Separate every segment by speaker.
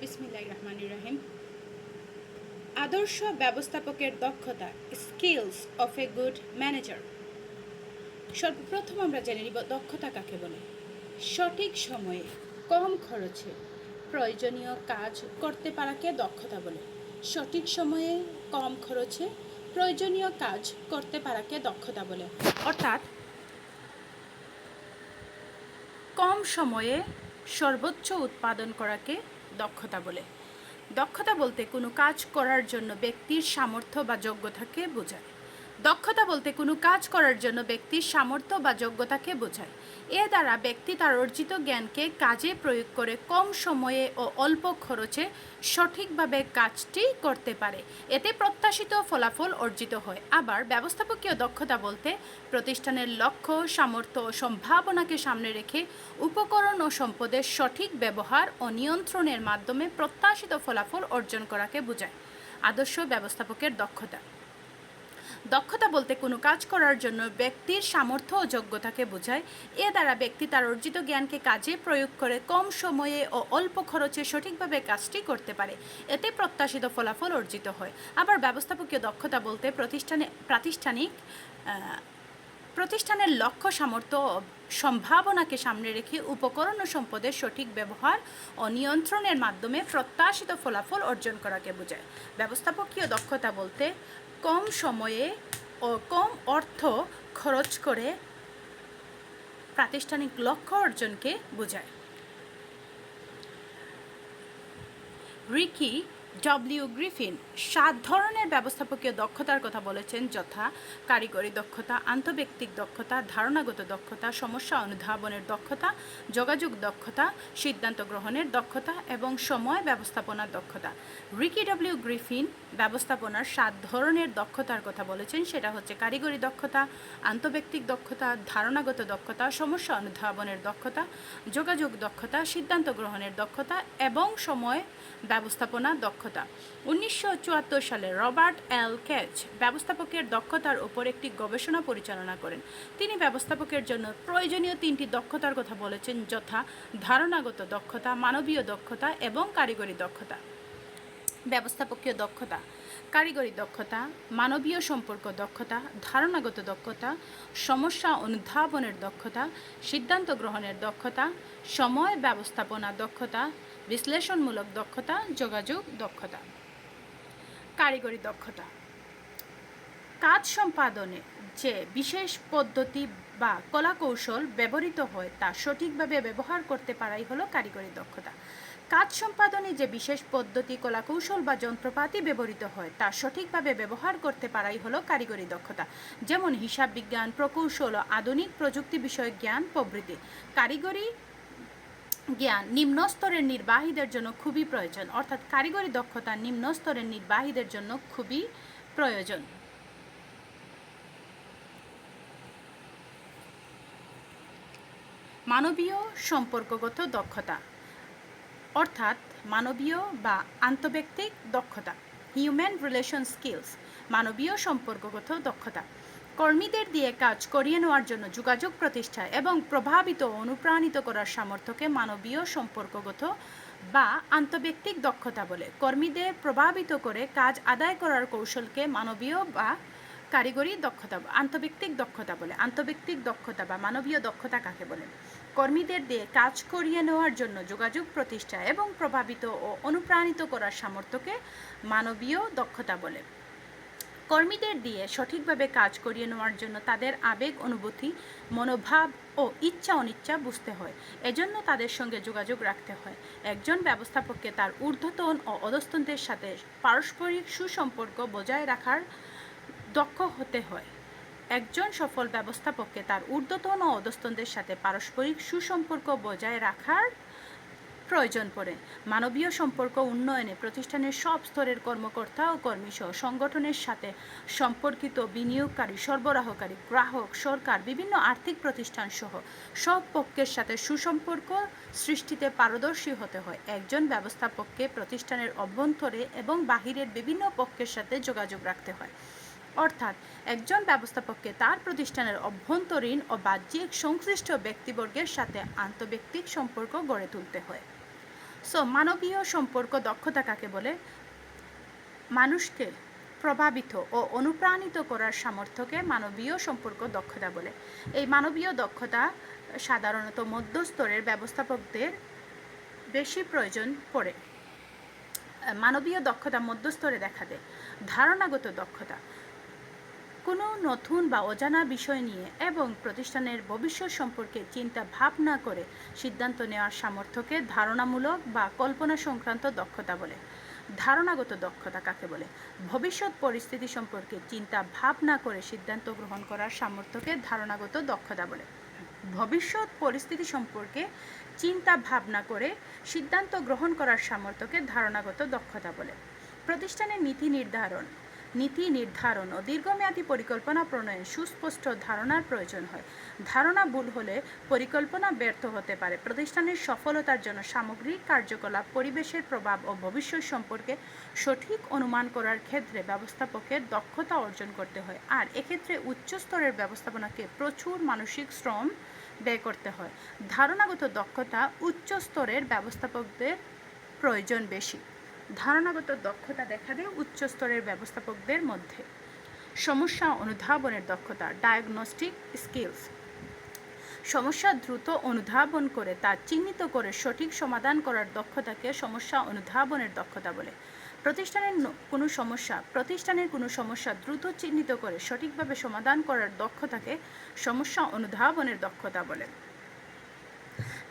Speaker 1: বিসমিল্লাহ রহমান রহিম আদর্শ ব্যবস্থাপকের দক্ষতা skills of a good manager সর্বপ্রথম আমরা জেনে নিব দক্ষতা কাকে বলে। সঠিক সময়ে কম খরচে প্রয়োজনীয় কাজ করতে পারাকে দক্ষতা বলে। সঠিক সময়ে কম খরচে প্রয়োজনীয় কাজ করতে পারাকে দক্ষতা বলে। অর্থাৎ কম সময়ে সর্বোচ্চ উৎপাদন করাকে দক্ষতা বলে। দক্ষতা বলতে কোনো কাজ করার জন্য ব্যক্তির সামর্থ্য বা যোগ্যতাকে বোঝায়। দক্ষতা বলতে কোনো কাজ করার জন্য ব্যক্তির সামর্থ্য বা যোগ্যতাকে বোঝায়। এ দ্বারা ব্যক্তি তার অর্জিত জ্ঞানকে কাজে প্রয়োগ করে কম সময়ে ও অল্প খরচে সঠিকভাবে কাজটি করতে পারে। এতে প্রত্যাশিত ফলাফল অর্জিত হয়। আবার ব্যবস্থাপকীয় দক্ষতা বলতে প্রতিষ্ঠানের লক্ষ্য, সামর্থ্য ও সম্ভাবনাকে সামনে রেখে উপকরণ ও সম্পদের সঠিক ব্যবহার ও নিয়ন্ত্রণের মাধ্যমে প্রত্যাশিত ফলাফল অর্জন করাকে বোঝায়। আদর্শ ব্যবস্থাপকের দক্ষতা। দক্ষতা বলতে কোনো কাজ করার জন্য ব্যক্তির সামর্থ্য ও যোগ্যতাকে বোঝায়। এ দ্বারা ব্যক্তি তার অর্জিত জ্ঞানকে কাজে প্রয়োগ করে কম সময়ে ও অল্প খরচে সঠিকভাবে কাজটি করতে পারে। এতে প্রত্যাশিত ফলাফল অর্জিত হয়। আবার ব্যবস্থাপকীয় দক্ষতা বলতে প্রতিষ্ঠানে, প্রাতিষ্ঠানিক প্রতিষ্ঠানের লক্ষ্য, সামর্থ্য সম্ভাবনাকে সামনে রেখে উপকরণ ও সম্পদের সঠিক ব্যবহার ও নিয়ন্ত্রণের মাধ্যমে প্রত্যাশিত ফলাফল অর্জন করাকে বোঝায়। ব্যবস্থাপকীয় দক্ষতা বলতে কম সময়ে ও কম অর্থ খরচ করে প্রাতিষ্ঠানিক লক্ষ্য অর্জনকে বোঝায়। রিকি ডব্লিউ গ্রিফিন সাত ধরনের ব্যবস্থাপকীয় দক্ষতার কথা বলেছেন, যথা কারিগরি দক্ষতা, আন্তঃব্যক্তিক দক্ষতা, ধারণাগত দক্ষতা, সমস্যা অনুধাবনের দক্ষতা, যোগাযোগ দক্ষতা, সিদ্ধান্ত গ্রহণের দক্ষতা এবং সময় ব্যবস্থাপনার দক্ষতা। রিকি ডব্লিউ গ্রিফিন ব্যবস্থাপনার সাত ধরনের দক্ষতার কথা বলেছেন, সেটা হচ্ছে কারিগরি দক্ষতা, আন্তঃব্যক্তিক দক্ষতা, ধারণাগত দক্ষতা, সমস্যা অনুধাবনের দক্ষতা, যোগাযোগ দক্ষতা, সিদ্ধান্ত গ্রহণের দক্ষতা এবং সময় ব্যবস্থাপনা দক্ষতা। উনিশশো চুয়াত্তর সালে রবার্ট এল ক্যাচ ব্যবস্থাপকের দক্ষতার উপর একটি গবেষণা পরিচালনা করেন। তিনি ব্যবস্থাপকের জন্য প্রয়োজনীয় তিনটি দক্ষতার কথা বলেছেন, যথা ধারণাগত দক্ষতা, মানবীয় দক্ষতা এবং কারিগরি দক্ষতা। ব্যবস্থাপকীয় দক্ষতা, কারিগরি দক্ষতা, মানবীয় সম্পর্ক দক্ষতা, ধারণাগত দক্ষতা, সমস্যা অনুধাবনের দক্ষতা, সিদ্ধান্ত গ্রহণের দক্ষতা, সময় ব্যবস্থাপনা দক্ষতা বিশ্লেষণমূলক দক্ষতা, যোগাযোগ দক্ষতা। কারিগরি দক্ষতা। কাজ সম্পাদনে যে বিশেষ পদ্ধতি বা কলাকৌশল ব্যবহৃত হয়, তা সঠিকভাবে ব্যবহার করতে পারাই হলো কারিগরি দক্ষতা। কাজ সম্পাদনে যে বিশেষ পদ্ধতি, কলাকৌশল বা যন্ত্রপাতি ব্যবহৃত হয়, তা সঠিকভাবে ব্যবহার করতে পারাই হলো কারিগরি দক্ষতা। যেমন হিসাব বিজ্ঞান, প্রকৌশল আধুনিক প্রযুক্তি বিষয়ক জ্ঞান, প্রভৃতি। কারিগরি জ্ঞান নিম্ন স্তরের নির্বাহীদের জন্য খুবই প্রয়োজন। অর্থাৎ কারিগরি দক্ষতা নিম্ন স্তরের নির্বাহীদের জন্য খুবই প্রয়োজন। মানবীয় সম্পর্কগত দক্ষতা। অর্থাৎ মানবীয় বা আন্তঃব্যক্তিক দক্ষতা। হিউম্যান রিলেশন স্কিলস মানবীয় সম্পর্কগত দক্ষতা। কর্মীদের দিয়ে কাজ করিয়ে নেওয়ার জন্য যোগাযোগ প্রতিষ্ঠা এবং প্রভাবিত ও অনুপ্রাণিত করার সামর্থ্যকে মানবীয় সম্পর্কগত বা আন্তঃব্যক্তিক দক্ষতা বলে। কর্মীদের প্রভাবিত করে কাজ আদায় করার কৌশলকে মানবীয় বা কারিগরি দক্ষতা আন্তঃব্যক্তিক দক্ষতা বলে। আন্তঃব্যক্তিক দক্ষতা বা মানবীয় দক্ষতা কাকে বলে? কর্মীদের দিয়ে কাজ করিয়ে নেওয়ার জন্য যোগাযোগ প্রতিষ্ঠা এবং প্রভাবিত ও অনুপ্রাণিত করার সামর্থ্যকে মানবীয় দক্ষতা বলে। কর্মীদের দিয়ে সঠিকভাবে কাজ করিয়ে নেওয়ার জন্য তাদের আবেগ, অনুভূতি, মনোভাব ও ইচ্ছা, অনিচ্ছা বুঝতে হয়। এজন্য তাদের সঙ্গে যোগাযোগ রাখতে হয়। একজন ব্যবস্থাপককে তার ঊর্ধ্বতন ও অধস্তনদের সাথে পারস্পরিক সুসম্পর্ক বজায় রাখার দক্ষ হতে হয়। একজন সফল ব্যবস্থাপককে তার ঊর্ধ্বতন ও অধস্তনদের সাথে পারস্পরিক সুসম্পর্ক বজায় রাখার প্রয়োজন পড়ে। মানবীয় সম্পর্ক উন্নয়নে প্রতিষ্ঠানের সব স্তরের কর্মকর্তা ও কর্মীসহ সংগঠনের সাথে সম্পর্কিত বিনিয়োগকারী, সরবরাহকারী, গ্রাহক, সরকার, বিভিন্ন আর্থিক প্রতিষ্ঠান সহ সব পক্ষের সাথে সুসম্পর্ক সৃষ্টিতে পারদর্শী হতে হয়। একজন ব্যবস্থাপককে প্রতিষ্ঠানের অভ্যন্তরে এবং বাহিরের বিভিন্ন পক্ষের সাথে যোগাযোগ রাখতে হয়। অর্থাৎ একজন ব্যবস্থাপককে তার প্রতিষ্ঠানের অভ্যন্তরীণ ও বাহ্যিক সংশ্লিষ্ট ব্যক্তিবর্গের সাথে আন্তব্যক্তিক সম্পর্ক গড়ে তুলতে হয়। সো মানবীয় সম্পর্ক দক্ষতা কাকে বলে? মানুষকে প্রভাবিত ও অনুপ্রাণিত করার সামর্থ্যকে মানবীয় সম্পর্ক দক্ষতা বলে। এই মানবীয় দক্ষতা সাধারণত মধ্যস্তরের ব্যবস্থাপকদের বেশি প্রয়োজন পড়ে। মানবীয় দক্ষতা মধ্যস্তরে দেখা দেয়। ধারণাগত দক্ষতা। কোনো নতুন বা অজানা বিষয় নিয়ে এবং প্রতিষ্ঠানের ভবিষ্যৎ সম্পর্কে চিন্তা ভাবনা করে সিদ্ধান্ত নেওয়ার সামর্থ্যকে ধারণামূলক বা কল্পনা সংক্রান্ত দক্ষতা বলে। ধারণাগত দক্ষতা কাকে বলে? ভবিষ্যৎ পরিস্থিতি সম্পর্কে চিন্তা ভাবনা করে সিদ্ধান্ত গ্রহণ করার সামর্থ্যকে ধারণাগত দক্ষতা বলে। ভবিষ্যৎ পরিস্থিতি সম্পর্কে চিন্তা ভাবনা করে সিদ্ধান্ত গ্রহণ করার সামর্থ্যকে ধারণাগত দক্ষতা বলে। প্রতিষ্ঠানের নীতি নির্ধারণ নীতি নির্ধারণ ও দীর্ঘমেয়াদী পরিকল্পনা প্রণয়ন সুস্পষ্ট ধারণার প্রয়োজন হয়। ধারণা ভুল হলে পরিকল্পনা ব্যর্থ হতে পারে। প্রতিষ্ঠানের সফলতার জন্য সামগ্রিক কার্যকলাপ, পরিবেশের প্রভাব ও ভবিষ্যৎ সম্পর্কে সঠিক অনুমান করার ক্ষেত্রে ব্যবস্থাপকের দক্ষতা অর্জন করতে হয়। আর এক্ষেত্রে উচ্চ স্তরের ব্যবস্থাপনাকে প্রচুর মানসিক শ্রম ব্যয় করতে হয়। ধারণাগত দক্ষতা উচ্চ স্তরের ব্যবস্থাপকদের প্রয়োজন বেশি। ধারণাগত দক্ষতা দেখা দেয় উচ্চ স্তরের ব্যবস্থাপকদের মধ্যে। সমস্যা অনুধাবনের দক্ষতা ডায়াগনস্টিক স্কিলস সমস্যা দ্রুত অনুধাবন করে, তা চিহ্নিত করে সঠিক সমাধান করার দক্ষতাকে সমস্যা অনুধাবনের দক্ষতা বলে। প্রতিষ্ঠানের কোনো সমস্যা, প্রতিষ্ঠানের কোনো সমস্যা দ্রুত চিহ্নিত করে সঠিকভাবে সমাধান করার দক্ষতাকে সমস্যা অনুধাবনের দক্ষতা বলে।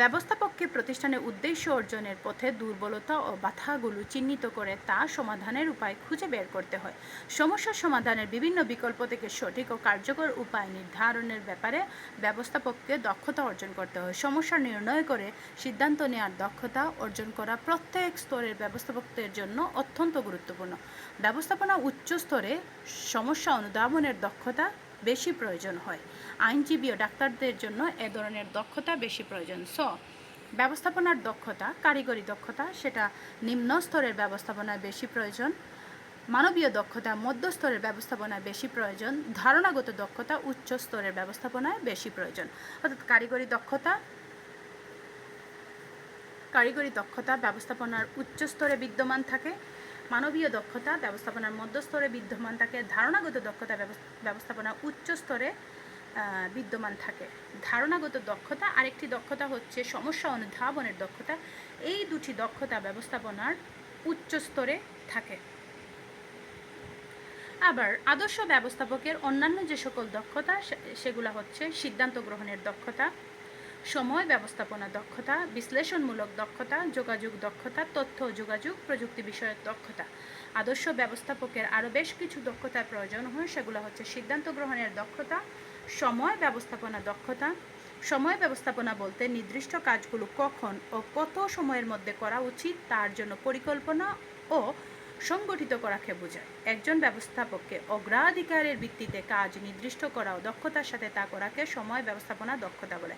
Speaker 1: ব্যবস্থাপককে প্রতিষ্ঠানের উদ্দেশ্য অর্জনের পথে দুর্বলতা ও বাধাগুলো চিহ্নিত করে তা সমাধানের উপায় খুঁজে বের করতে হয়। সমস্যা সমাধানের বিভিন্ন বিকল্প থেকে সঠিক ও কার্যকর উপায় নির্ধারণের ব্যাপারে ব্যবস্থাপককে দক্ষতা অর্জন করতে হয়। সমস্যা নির্ণয় করে সিদ্ধান্ত নেওয়ার দক্ষতা অর্জন করা প্রত্যেক স্তরের ব্যবস্থাপকদের জন্য অত্যন্ত গুরুত্বপূর্ণ। ব্যবস্থাপনা উচ্চ স্তরে সমস্যা অনুধাবনের দক্ষতা বেশি প্রয়োজন হয়। আইনজীবী ও ডাক্তারদের জন্য এ ধরনের দক্ষতা বেশি প্রয়োজন। সো, ব্যবস্থাপনার দক্ষতা, কারিগরি দক্ষতা, সেটা নিম্ন স্তরের ব্যবস্থাপনায় বেশি প্রয়োজন। মানবীয় দক্ষতা মধ্যস্তরের ব্যবস্থাপনায় বেশি প্রয়োজন। ধারণাগত দক্ষতা, উচ্চ স্তরের ব্যবস্থাপনায় বেশি প্রয়োজন। অর্থাৎ কারিগরি দক্ষতা কারিগরি দক্ষতা ব্যবস্থাপনার উচ্চ স্তরে বিদ্যমান থাকে। মানবীয় দক্ষতা ব্যবস্থাপনার মধ্যস্তরে বিদ্যমান থাকে, ধারণাগত দক্ষতা ব্যবস্থাপনা উচ্চ স্তরে বিদ্যমান থাকে। ধারণাগত দক্ষতা, আরেকটি দক্ষতা হচ্ছে সমস্যা অনুধাবনের দক্ষতা। এই দুটি দক্ষতা ব্যবস্থাপনার উচ্চ স্তরে থাকে। আবার আদর্শ ব্যবস্থাপকের অন্যান্য যে সকল দক্ষতা সেগুলো হচ্ছে সিদ্ধান্ত গ্রহণের দক্ষতা সময়, ব্যবস্থাপনা দক্ষতা, বিশ্লেষণমূলক দক্ষতা, যোগাযোগ দক্ষতা, তথ্য, যোগাযোগ, প্রযুক্তি বিষয়ক দক্ষতা। আদর্শ ব্যবস্থাপকের আরও বেশ কিছু দক্ষতার প্রয়োজন হয়, সেগুলো হচ্ছে সিদ্ধান্ত গ্রহণের দক্ষতা, সময়, ব্যবস্থাপনা দক্ষতা। সময়, ব্যবস্থাপনা বলতে নির্দিষ্ট কাজগুলো কখন ও কত সময়ের মধ্যে করা উচিত, তার জন্য পরিকল্পনা ও সংগঠিত করাকে বোঝায় একজন ব্যবস্থাপককে অগ্রাধিকারের ভিত্তিতে কাজ নির্দিষ্ট করা ও দক্ষতার সাথে তা করাকে সময় ব্যবস্থাপনা দক্ষতা বলে।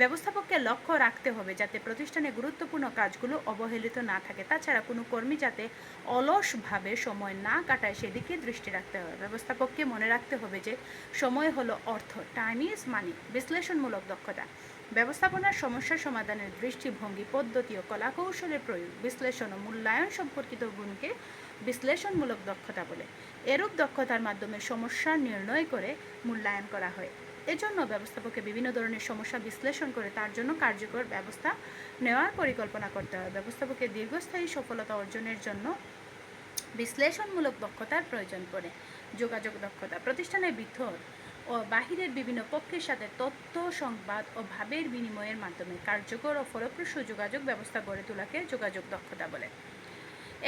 Speaker 1: ব্যবস্থাপককে লক্ষ্য রাখতে হবে যাতে প্রতিষ্ঠানে গুরুত্বপূর্ণ কাজগুলো অবহেলিত না থাকে। তাছাড়া কোনো কর্মী যাতে অলসভাবে সময় না কাটায় সেদিকে দৃষ্টি রাখতে হবে। ব্যবস্থাপককে মনে রাখতে হবে যে সময় হলো অর্থ টাইম ইজ মানি বিশ্লেষণমূলক দক্ষতা। ব্যবস্থাপনার সমস্যা সমাধানের দৃষ্টিভঙ্গি, পদ্ধতি ও কলাকৌশলের প্রয়োগ, বিশ্লেষণ ও মূল্যায়ন সম্পর্কিত গুণকে বিশ্লেষণমূলক দক্ষতা বলে। এরূপ দক্ষতার মাধ্যমে সমস্যা নির্ণয় করে মূল্যায়ন করা হয়। এজন্য ব্যবস্থাপককে বিভিন্ন ধরনের সমস্যা বিশ্লেষণ করে তার জন্য কার্যকর ব্যবস্থা নেওয়ার পরিকল্পনা করতে হয়। ব্যবস্থাপকের দীর্ঘস্থায়ী সফলতা অর্জনের জন্য বিশ্লেষণমূলক দক্ষতার প্রয়োজন পড়ে। যোগাযোগ দক্ষতা, প্রতিষ্ঠানের ভিতর ও বাহিরের বিভিন্ন পক্ষের সাথে তথ্য, সংবাদ ও ভাবের বিনিময়ের মাধ্যমে কার্যকর ও ফলপ্রসূ যোগাযোগ ব্যবস্থা গড়ে তোলাকে যোগাযোগ দক্ষতা বলে।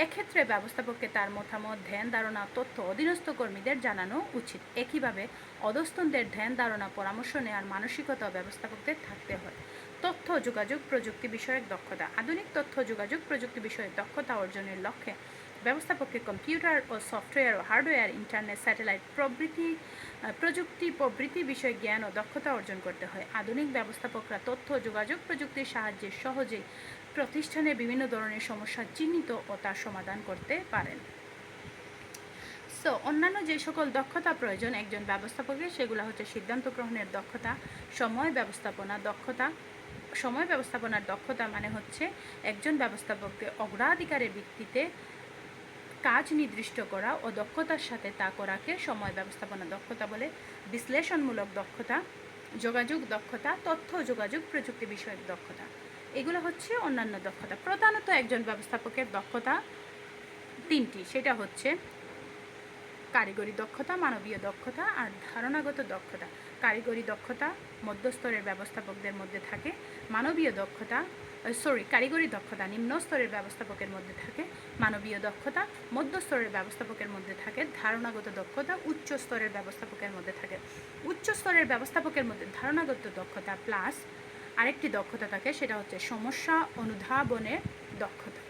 Speaker 1: এক্ষেত্রে ব্যবস্থাপককে তার মতামত, ধ্যান, ধারণা, তথ্য অধীনস্থ কর্মীদের জানানো উচিত। একইভাবে অধস্তনদের ধ্যান, ধারণা, পরামর্শ নেওয়ার মানসিকতা ব্যবস্থাপকদের থাকতে হয়। তথ্য যোগাযোগ প্রযুক্তি বিষয়ক দক্ষতা। আধুনিক তথ্য যোগাযোগ প্রযুক্তি বিষয়ক দক্ষতা অর্জনের লক্ষ্যে ব্যবস্থাপককে কম্পিউটার ও সফটওয়্যার ও হার্ডওয়্যার, ইন্টারনেট, স্যাটেলাইট প্রভৃতি প্রযুক্তি, প্রভৃতি বিষয়ে জ্ঞান ও দক্ষতা অর্জন করতে হয়। আধুনিক ব্যবস্থাপকরা তথ্য, যোগাযোগ প্রযুক্তির সাহায্যে সহজেই প্রতিষ্ঠানে বিভিন্ন ধরনের সমস্যা চিহ্নিত ও তার সমাধান করতে পারেন। সো অন্যান্য যে সকল দক্ষতা প্রয়োজন একজন ব্যবস্থাপকের, সেগুলো হচ্ছে সিদ্ধান্ত গ্রহণের দক্ষতা, সময় ব্যবস্থাপনা দক্ষতা। সময় ব্যবস্থাপনার দক্ষতা মানে হচ্ছে একজন ব্যবস্থাপককে অগ্রাধিকারের ভিত্তিতে কাজ নির্দিষ্ট করা ও দক্ষতার সাথে তা করাকে সময় ব্যবস্থাপনা দক্ষতা বলে, বিশ্লেষণমূলক দক্ষতা, যোগাযোগ দক্ষতা, তথ্য যোগাযোগ প্রযুক্তি বিষয়ক দক্ষতা। এগুলো হচ্ছে অন্যান্য দক্ষতা। প্রধানত একজন ব্যবস্থাপকের দক্ষতা তিনটি। সেটা হচ্ছে কারিগরি দক্ষতা, মানবীয় দক্ষতা আর ধারণাগত দক্ষতা। কারিগরি দক্ষতা মধ্যস্তরের ব্যবস্থাপকদের মধ্যে থাকে। মানবীয় দক্ষতা সরি কারিগরি দক্ষতা নিম্ন স্তরের ব্যবস্থাপকের মধ্যে থাকে, মানবীয় দক্ষতা মধ্যস্তরের ব্যবস্থাপকের মধ্যে থাকে, ধারণাগত দক্ষতা উচ্চ স্তরের ব্যবস্থাপকের মধ্যে থাকে। উচ্চ স্তরের ব্যবস্থাপকের মধ্যে ধারণাগত দক্ষতা প্লাস আরেকটি দক্ষতা থাকে, সেটা হচ্ছে সমস্যা অনুধাবনের দক্ষতা।